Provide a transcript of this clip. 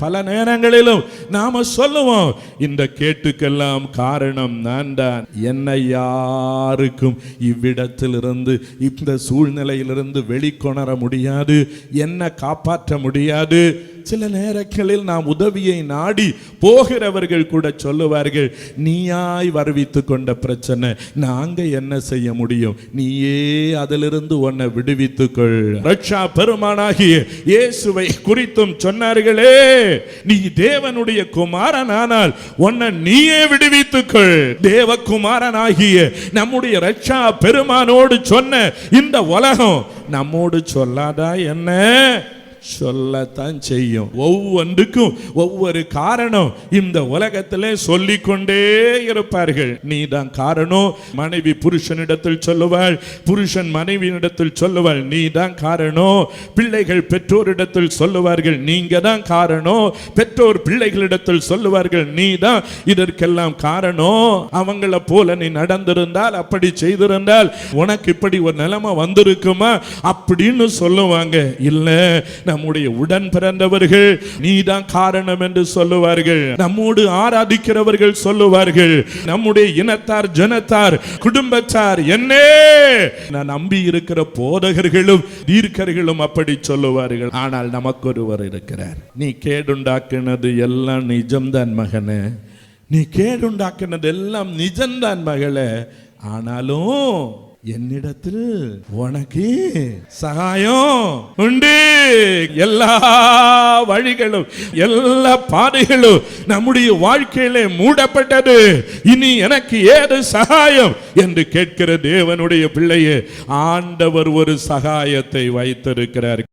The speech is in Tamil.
பல நேரங்களிலும் நாம சொல்லுவோம் இந்த கேட்டுக்கெல்லாம் காரணம் நான் தான் என்னை யாருக்கும் இவ்விடத்திலிருந்து இந்த சூழ்நிலையிலிருந்து வெளிக்கொணர முடியாது. என்ன காப்பாற்ற முடியாது. சில நேரங்களில் நாம் உதவியை நாடி போகிறவர்கள் கூட சொல்லுவார்கள் நீயாய் வரவித்து கொண்ட பிரச்சனை நாங்க என்ன செய்ய முடியும்? நீயே அதிலிருந்து உன்னை விடுவித்துக்கொள் ரட்சா பெருமானாகிய இயேசுவை குறித்தும் சொன்னார்களே நீ தேவனுடைய குமாரன் ஆனால் உன்னை நீயே விடுவித்துக்கொள் தேவகுமாரனாகிய நம்முடைய ரட்சா பெருமானோடு சொன்ன இந்த உலகம் நம்மோடு சொல்லாதா என்ன? சொல்லத்தான் செய்யும். ஒவ்வொன்றுக்கும் ஒவ்வொரு காரணம் இந்த உலகத்திலே சொல்லிக்கொண்டே இருப்பார்கள். நீ தான் காரணம். மனைவி புருஷனிடத்தில் சொல்லுவாள் புருஷன் மனைவியிடத்தில் சொல்லுவாள் நீ தான் காரணம். பிள்ளைகள் பெற்றோரிடத்தில் சொல்லுவார்கள் நீங்க தான் காரணம். பெற்றோர் பிள்ளைகளிடத்தில் சொல்லுவார்கள் நீ தான் இதற்கெல்லாம் காரணம். அவங்கள போல நீ நடந்திருந்தால் அப்படி செய்திருந்தால் உனக்கு இப்படி ஒரு நிலைமை வந்திருக்குமா? அப்படின்னு சொல்லுவாங்க. இல்ல நம்முடைய உடன் பிறந்தவர்கள் நீதான் காரணம் என்று சொல்லுவார்கள். நம்மோடு ஆராதிக்கிறவர்கள் சொல்லுவார்கள் நம்முடைய இனத்தார் ஜனத்தார் குடும்பத்தார் என்னே! நான் நம்பி இருக்கிற போதகர்களும் தீர்க்கர்களும் அப்படி சொல்லுவார்கள். ஆனால் நமக்கு ஒருவர் இருக்கிறார். நீ கேடுண்டாக்குனது எல்லாம் நிஜம்தான் மகனே. நீ கேடுண்டாக்குனது எல்லாம் நிஜம்தான் மகளே. ஆனாலும் என்னிடத்தில் உனக்கு சகாயம் உண்டு. எல்லா வழிகளும் எல்லா பாதைகளும் நம்முடைய வாழ்க்கையிலே மூடப்பட்டது. இனி எனக்கு ஏது சகாயம் என்று கேட்கிற தேவனுடைய பிள்ளையே ஆண்டவர் ஒரு சகாயத்தை வைத்திருக்கிறார்.